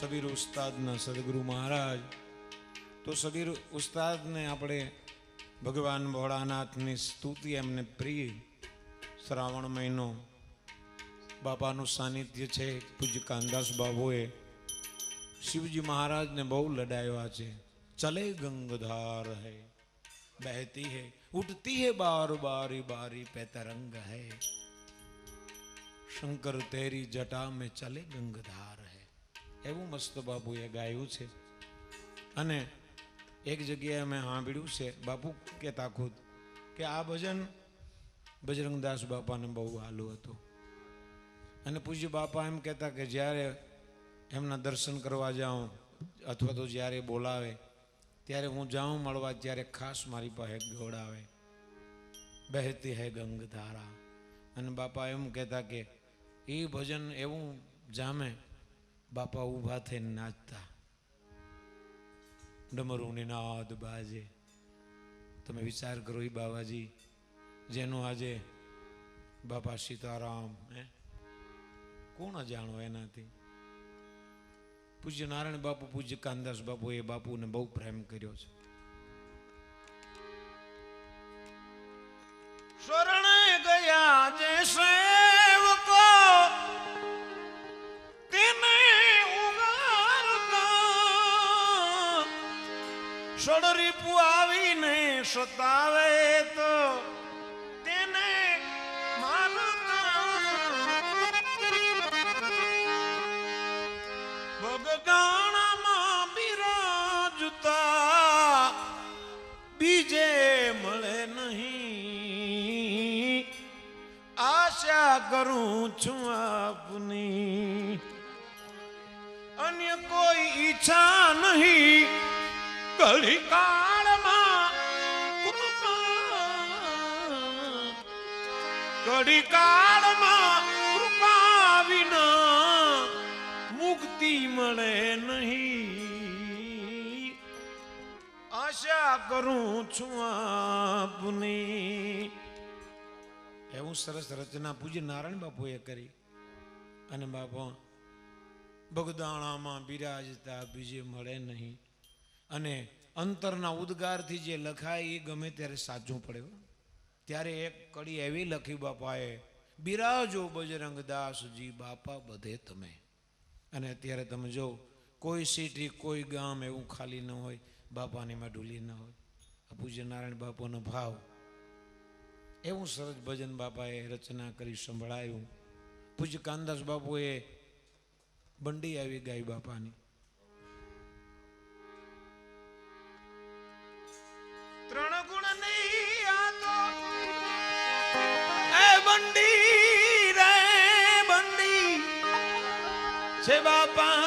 સબીર ઉસ્તાદના સદગુરુ મહારાજ. તો સબીર ઉસ્તાદને આપણે ભગવાન ભોળાનાથની સ્તુતિ, એમને પ્રિય શ્રાવણ મહિનો બાપાનું સાનિધ્ય છે. પૂજ્ય કાનદાસ બાબુએ શિવજી મહારાજને બહુ લડાવ્યા છે. ચલે ગંગધાર હૈ, બહેતી હૈ, ઉઠતી હૈ બાર બારી બારી પેતરંગ હૈ. શંકર તેરી જટા મેં ચલે ગંગધાર હૈ. એવું મસ્ત બાપુએ ગાયું છે. અને એક જગ્યાએ મેં સાંભળ્યું છે, બાપુ કહેતા ખુદ, કે આ ભજન બજરંગદાસ બાપાને બહુ હાલું હતું. અને પૂજ્ય બાપા એમ કહેતા કે જ્યારે એમના દર્શન કરવા જાઉં, અથવા તો જ્યારે બોલાવે, ત્યારે હું જાઉં મળવા, ત્યારે ખાસ મારી પાસે ગોળાવે બહેતી હે ગંગધારા અને બાપા એમ કહેતા કે એ ભજન એવું જામે બાપા ઊભા થઈને નાચતા. ડમરુની નાદ બાજે. તમે વિચાર કરો એ બાબાજી જેનું આજે બાપા સીતારામ, હે? કોણ જાણો એનાથી? પૂજ્ય નારાયણ બાપુ, પૂજ્ય કાનદાસ બાપુ, એ બાપુને બહુ પ્રેમ કર્યો છે. શરણે ગયા જે સડરીપુ આવીને સતાવે તો તેને બગદાણામાં બિરાજતા બીજે મળે નહીં. આશા કરું છું આપની. અન્ય કોઈ ઈચ્છા નહીં. કળી કાળમાં કૃપા કૃપા વિના મુક્તિ મળે નહીં. આશા કરું છું આપની. એવું સરસ રચના પૂજ્ય નારાયણ બાપુએ કરી. અને બાપા બગદાણામાં બિરાજતા બીજે મળે નહીં. અને અંતરના ઉદ્ગારથી જે લખાય એ ગમે ત્યારે સાચું પડે ત્યારે એક કડી એવી લખી, બાપાએ, બિરાજો બજરંગ દાસજી બાપા બધે તમે. અને અત્યારે તમે જો, કોઈ સિટી, કોઈ ગામ એવું ખાલી ન હોય, બાપાની માં ઢૂલી ન હોય. આ પૂજ્ય નારાયણ બાપાનો ભાવ. એવું સરસ ભજન બાપાએ રચના કરી, સંભળાયું. પૂજ્ય કાનદાસ બાપુએ બંડી આવી ગાય બાપાની. છે બાપા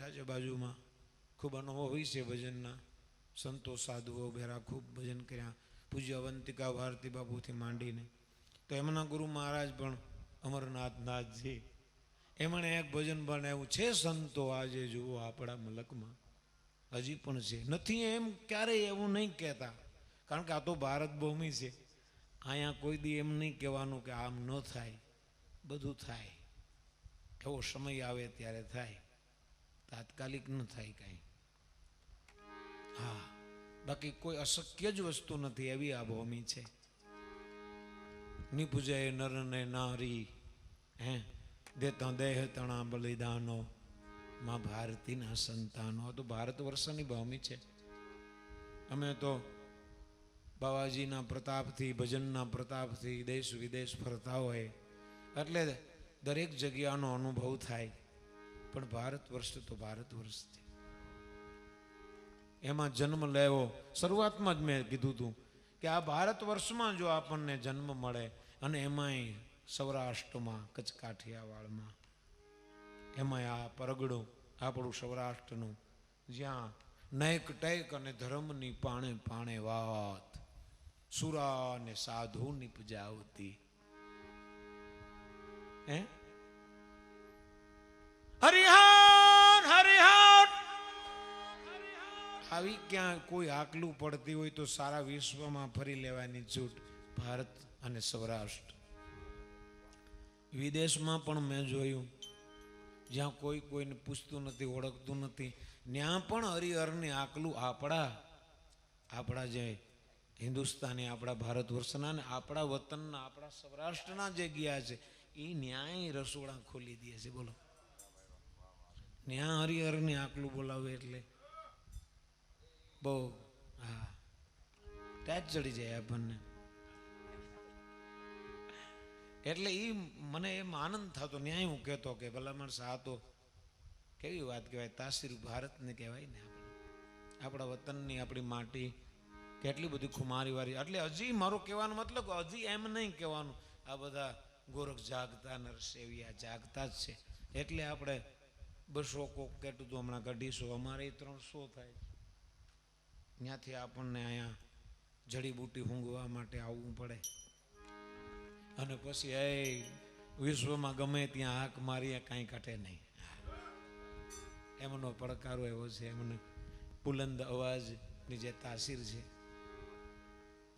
બેઠા છે બાજુમાં. ખૂબ અનુભવી છે ભજનના. સંતો, સાધુઓ ભેરા ખૂબ ભજન કર્યા. પૂજ્ય અવંતિકા ભારતી બાપુથી માંડીને. તો એમના ગુરુ મહારાજ પણ અમરનાથનાથજી એમણે એક ભજન બનાવ્યું છે, સંતો આજે જુઓ આપણા મલકમાં. હજી પણ છે. નથી એમ ક્યારેય એવું નહીં કહેતા. કારણ કે આ તો ભારત ભૂમિ છે. અહીંયા કોઈ દી એમ નહીં કહેવાનું કે આમ ન થાય. બધું થાય. એવો સમય આવે ત્યારે થાય. તાત્કાલિક ન થાય કાંઈ. હા, બાકી કોઈ અશક્ય જ વસ્તુ નથી એવી આ ભૂમિ છે. નિપુજય નર ને નારી, હે, દેતા દેહ તણા બલિદાનો, માં ભારતીના સંતાનો. તો ભારત વર્ષની ભૂમિ છે. અમે તો બાવાજીના પ્રતાપથી, ભજનના પ્રતાપથી દેશ વિદેશ ફરતા હોય, એટલે દરેક જગ્યાનો અનુભવ થાય. પણ ભારત વર્ષ તો ભારત વર્ષ છે. એમાં જન્મ લેવો, શરૂઆતમાં જ મેં કીધું હતું કે આ ભારત વર્ષમાં જો આપણને જન્મ મળે અને એમાંય સૌરાષ્ટ્રમાં કચ્છ કાઠિયાવાડમાં એમાંય આ પરગડો, આપણું સૌરાષ્ટ્રનું, જ્યાં નૈક ટેક અને ધર્મની પાણે પાણે વાત, સુરા અને સાધુની પૂજા આવતી. હે? આવી ક્યાં કોઈ આકલું પડતી હોય તો સારા વિશ્વમાં ફરી લેવાની છૂટ ભારત અને સૌરાષ્ટ્ર. વિદેશમાં પણ મેં જોયું. જ્યાં કોઈ કોઈને પૂછતું નથી, ઓળખતું નથી. ત્યાં પણ હરિહરની આકલું આપણા આપણા જે હિન્દુસ્તાની, આપણા ભારત વર્ષના ને આપણા વતનના, આપણા સૌરાષ્ટ્રના જે ગયા છે, એ ન્યાય રસોડા ખોલી દે છે. બોલો. ત્યાં હરિહરની આકલું બોલાવે એટલે બહુ, હા. ટેચ ચડી જાય આપણને. એટલે એ મને એમ આનંદ થતો, ન્યાય હું કહેતો કે ભલામણ સા તો કેવી વાત કહેવાય, તાસીર ભારતને કહેવાય ને આપણે. આપણા વતનની આપણી માટી, કેટલી બધી ખુમારી વારી. એટલે હજી મારો કહેવાનો મતલબ હજી એમ નહીં કહેવાનું, આ બધા ગોરખ જાગતા નરસેવિયા જાગતા જ છે. એટલે આપણે બસો કોક કેટલું તો હમણાં કાઢીશું અમારે ત્રણસો થાય ત્યાંથી આપણને અહીંયા જડીબૂટી ઊંઘવા માટે આવવું પડે. અને પછી એ વિશ્વમાં ગમે ત્યાં હાક મારીએ, કાંઈ કાઢે નહીં. એમનો પડકારો એવો છે, એમને બુલંદ અવાજની જે તાસીર છે.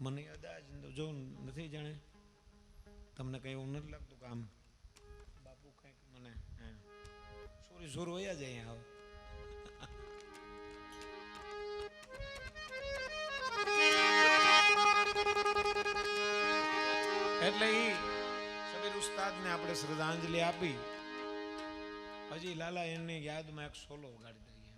મને અદાજ જો નથી જાણે, તમને કંઈ એવું નથી લાગતું કે આમ બાપુ કંઈક મને. સોરી, સોર, વયા જાય અહીંયા એટલે ઈ સબીર ઉસ્તાદને આપણે શ્રદ્ધાંજલિ આપી. હજી લાલા એની યાદમાં એક સોલો ઉગાડી દઈએ.